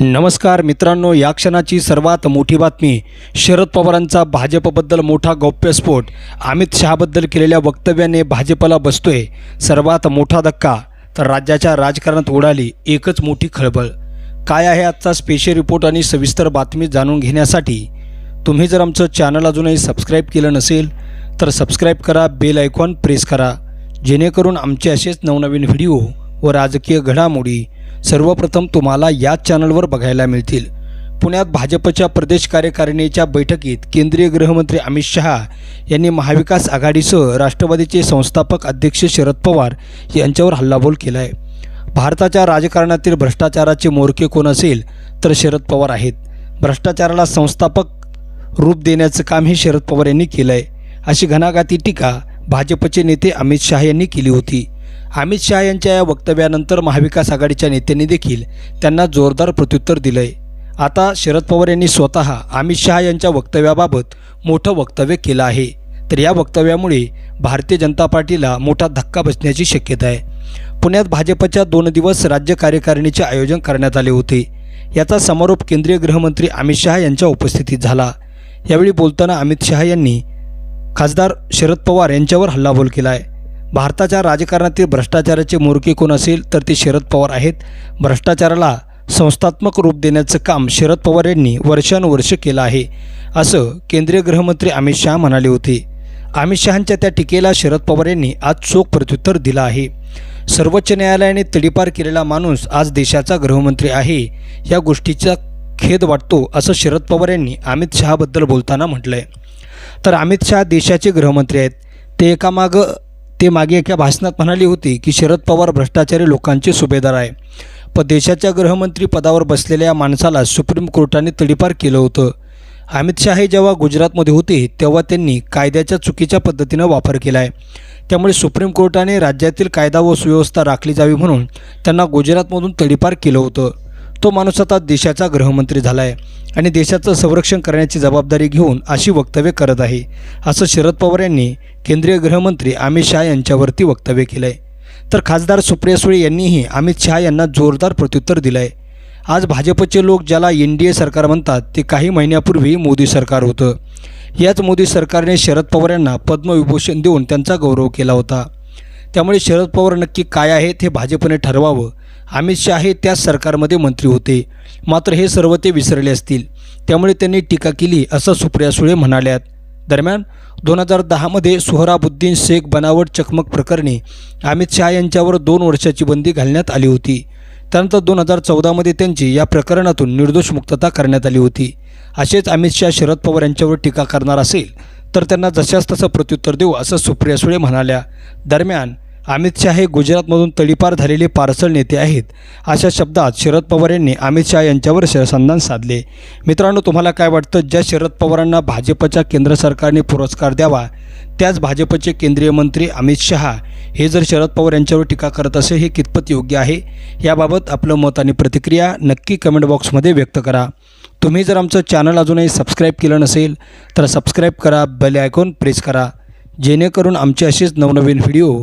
नमस्कार मित्रांनो या क्षणाची सर्वात मोठी बातमी शरद पवारांचा भाजपबद्दल मोठा गौप्यस्फोट अमित शहाबद्दल केलेल्या वक्तव्याने भाजपला बसतोय सर्वात मोठा धक्का तर राज्याच्या राजकारणात उडाली एकच मोठी खळबळ. काय आहे आजचा स्पेशल रिपोर्ट आणि सविस्तर बातमी जाणून घेण्यासाठी? तुम्ही जर आमचं चॅनल अजूनही सबस्क्राईब केलं नसेल तर सबस्क्राईब करा बेल आयकॉन प्रेस करा जेणेकरून आमचे असेच नवनवीन व्हिडिओ व राजकीय घडामोडी सर्वप्रथम तुम्हाला याच चॅनलवर बघायला मिळतील. पुण्यात भाजपच्या प्रदेश कार्यकारिणीच्या बैठकीत केंद्रीय गृहमंत्री अमित शहा यांनी महाविकास आघाडीसह राष्ट्रवादीचे संस्थापक अध्यक्ष शरद पवार यांच्यावर हल्लाबोल केला आहे भारताच्या राजकारणातील भ्रष्टाचाराचे मोरके कोण असेल तर शरद पवार आहेत. भ्रष्टाचाराला संस्थापक रूप देण्याचं काम हे शरद पवार यांनी केलं आहे अशी घणाघाती टीका भाजपचे नेते अमित शहा यांनी केली होती. अमित शहा यांच्या या वक्तव्यानंतर महाविकास आघाडीच्या नेत्यांनी देखील त्यांना जोरदार प्रत्युत्तर दिलं आहे आता शरद पवार यांनी स्वतः अमित शहा यांच्या वक्तव्याबाबत मोठं वक्तव्य केलं आहे. तर या वक्तव्यामुळे भारतीय जनता पार्टीला मोठा धक्का बसण्याची शक्यता आहे. पुण्यात भाजपच्या दोन दिवस राज्य कार्यकारिणीचे आयोजन करण्यात आले होते. याचा समारोप केंद्रीय गृहमंत्री अमित शहा यांच्या उपस्थितीत झाला. यावेळी बोलताना अमित शहा यांनी खासदार शरद पवार यांच्यावर हल्लाबोल केला आहे भारताच्या राजकारणातील भ्रष्टाचाराचे मोरके कोण असेल तर ते शरद पवार आहेत. भ्रष्टाचाराला संस्थात्मक रूप देण्याचं काम शरद पवार यांनी वर्षानुवर्ष केलं आहे असं केंद्रीय गृहमंत्री अमित शहा म्हणाले होते. अमित शहांच्या त्या टीकेला शरद पवार यांनी आज चोख प्रत्युत्तर दिलं आहे. सर्वोच्च न्यायालयाने तडीपार केलेला माणूस आज देशाचा गृहमंत्री आहे या गोष्टीचा खेद वाटतो असं शरद पवार यांनी अमित शहाबद्दल बोलताना म्हटलं आहे तर अमित शहा देशाचे गृहमंत्री आहेत. ते एकामागं ते मागे एका भाषणात म्हणाले होते की शरद पवार भ्रष्टाचारी लोकांचे सुभेदार आहे. पण देशाच्या गृहमंत्री पदावर बसलेल्या या माणसाला सुप्रीम कोर्टाने तडीपार केलं होतं. अमित शाह हे जेव्हा गुजरातमध्ये होते तेव्हा त्यांनी कायद्याच्या चुकीच्या पद्धतीनं वापर केला आहे त्यामुळे सुप्रीम कोर्टाने राज्यातील कायदा व सुव्यवस्था राखली जावी म्हणून त्यांना गुजरातमधून तडीपार केलं होतं. तो माणूस आता देशाचा गृहमंत्री झाला आहे आणि देशाचं संरक्षण करण्याची जबाबदारी घेऊन अशी वक्तव्य करत आहे असं शरद पवार यांनी केंद्रीय गृहमंत्री अमित शहा यांच्यावरती वक्तव्य केलं आहे तर खासदार सुप्रिया सुळे यांनीही अमित शहा यांना जोरदार प्रत्युत्तर दिलं आहे आज भाजपचे लोक ज्याला एन डी ए सरकार म्हणतात ते काही महिन्यापूर्वी मोदी सरकार होतं. याच मोदी सरकारने शरद पवार यांना पद्मविभूषण देऊन त्यांचा गौरव केला होता. त्यामुळे शरद पवार नक्की काय आहेत हे भाजपने ठरवावं अमित शहा हे त्याच सरकारमध्ये मंत्री होते. मात्र हे सर्व ते विसरले असतील. त्यामुळे त्यांनी टीका केली असं सुप्रिया सुळे म्हणाल्यात. दरम्यान दोन हजार दहामध्ये सुहराबुद्दीन शेख बनावट चकमक प्रकरणी अमित शहा यांच्यावर दोन वर्षाची बंदी घालण्यात आली होती. त्यानंतर दोन हजार चौदामध्ये त्यांची या प्रकरणातून निर्दोष मुक्तता करण्यात आली होती. असेच अमित शहा शरद पवार यांच्यावर टीका करणार असेल तर त्यांना जशास तसं प्रत्युत्तर देऊ असं सुप्रिया सुळे म्हणाल्या. दरम्यान अमित शहा हे गुजरातमधून तडीपार झालेले पार्सल नेते आहेत. अशा शब्दात शरद पवार यांनी अमित शहा यांच्यावर शरसंधान साधले. मित्रांनो तुम्हाला काय वाटतं? ज्या शरद पवारांना भाजपच्या केंद्र सरकारने पुरस्कार द्यावा त्याच भाजपचे केंद्रीय मंत्री अमित शहा हे जर शरद पवार यांच्यावर टीका करत असेल हे कितपत योग्य आहे? याबाबत आपलं मत आणि प्रतिक्रिया नक्की कमेंट बॉक्समध्ये व्यक्त करा. तुम्ही जर आमचं चॅनल अजूनही सबस्क्राईब केलं नसेल तर सबस्क्राईब करा बेल आयकॉन प्रेस करा. जेणेकरून आमचे असेच नवनवीन व्हिडिओ